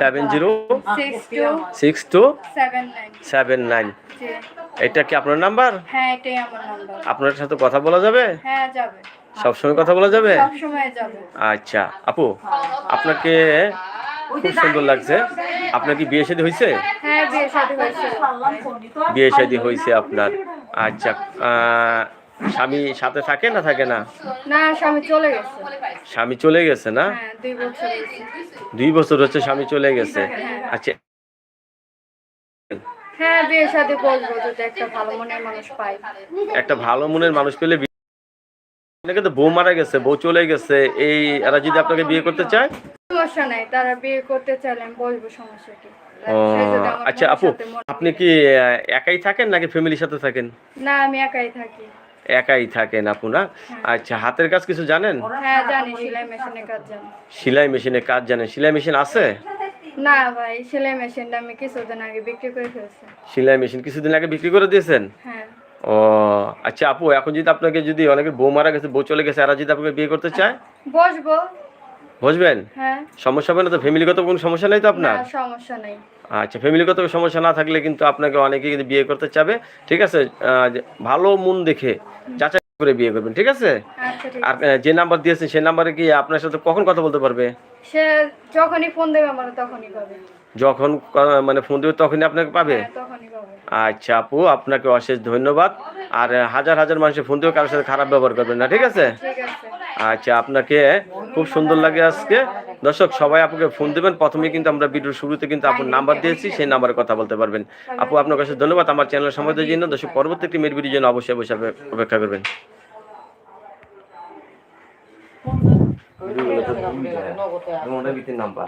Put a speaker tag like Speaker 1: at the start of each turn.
Speaker 1: Seven zero six two seven nine
Speaker 2: এটা কি আপনার নাম্বার?
Speaker 1: হ্যাঁ এটাই আমার নাম্বার।
Speaker 2: আপনার সাথে কথা বলা যাবে?
Speaker 1: হ্যাঁ যাবে।
Speaker 2: সবসময় কথা বলা যাবে? আচ্ছা আপু আপনাকে খুব সুন্দর লাগছে। আপনার কি বিয়ে শাদী হয়েছে?
Speaker 1: হ্যাঁ বিয়ে শাদী হয়েছে।
Speaker 2: বিয়ে শাদী হয়েছে আপনার। আচ্ছা আহ, স্বামী সাথে থাকে না থাকে না?
Speaker 1: না স্বামী চলে গেছে।
Speaker 2: স্বামী চলে গেছে না?
Speaker 1: হ্যাঁ দুই বছর
Speaker 2: হচ্ছে স্বামী চলে গেছে। আচ্ছা।
Speaker 1: হ্যাঁ বিয়ে শাদী বলব যদি একটা ভালো মনের মানুষ পাই।
Speaker 2: একটা ভালো মনের মানুষ পেলে আপনাকে তো বউ মারা গেছে বউ চলে গেছে এই এরা যদি আপনাকে বিয়ে করতে চায়?
Speaker 1: সমস্যা নাই তারা বিয়ে করতে চাইলে আমি বলব সমস্যা কি
Speaker 2: ও
Speaker 1: সে যদি আমার
Speaker 2: আচ্ছা আপু আপনি কি একাই থাকেন নাকি ফ্যামিলির সাথে থাকেন?
Speaker 1: না আমি একাই থাকি।
Speaker 2: একাই থাকেন আপু না আচ্ছা হাতের কাজ কিছু জানেন?
Speaker 1: হ্যাঁ সেলাই মেশিনের কাজ
Speaker 2: মেশিনে কাজ জানেন? সেলাই মেশিন আছে?
Speaker 1: না ভাই সেলাই মেশিনটা আমি কিছুদিন আগে বিক্রি করে ফেলছি।
Speaker 2: সেলাই মেশিন কিছুদিন আগে বিক্রি করে দিয়েছেন?
Speaker 1: হ্যাঁ।
Speaker 2: ও আচ্ছা আপু এখন যদি আপনাকে যদি অনেকে বউ মারা গেছে বউ চলে গেছে যদি আপনাকে বিয়ে করতে চায়?
Speaker 1: বসবো। হ্যাঁ।
Speaker 2: সমস্যা হবে না তো? ফ্যামিলিগত কোনো সমস্যা নেই তো আপনার?
Speaker 1: সমস্যা নেই।
Speaker 2: আচ্ছা ফ্যামিলিগত সমস্যা না থাকলে কিন্তু আপনাকে অনেকে কিন্তু বিয়ে করতে চাবে ঠিক আছে? ভালো মন দেখে যাচাই করে বিয়ে করবেন ঠিক আছে?
Speaker 1: আচ্ছা
Speaker 2: আর যে নাম্বার দিয়েছেন সেই নাম্বারে কি আপনার সাথে কখন কথা বলতে পারবে?
Speaker 1: সে যখনই ফোন দেবে আমার তখনই পাবে।
Speaker 2: যখন মানে ফোন দেবে তখনই আপনাকে পাবে?
Speaker 1: হ্যাঁ পাবে।
Speaker 2: আচ্ছা আপু আপনাকে অশেষ ধন্যবাদ। আর হাজার হাজার মানুষের ফোন দিয়েও কারোর সাথে খারাপ ব্যবহার করবেন না ঠিক আছে। আচ্ছা আপনাকে খুব সুন্দর লাগে আজকে। দর্শক সবাই আপনাকে ফোন দেবেন। প্রথমে কিন্তু আমরা ভিডিওর শুরুতে কিন্তু আপনার নাম্বার দিয়েছি সেই নাম্বারে কথা বলতে পারবেন। আপু আপনার কাছে ধন্যবাদ। আমার চ্যানেল সময় দেওয়ার জন্য। দর্শক পরবর্তী একটি মেয়ের ভিডিওর জন্য অবশ্যই অবশ্যই অপেক্ষা করবেন। নাম্বার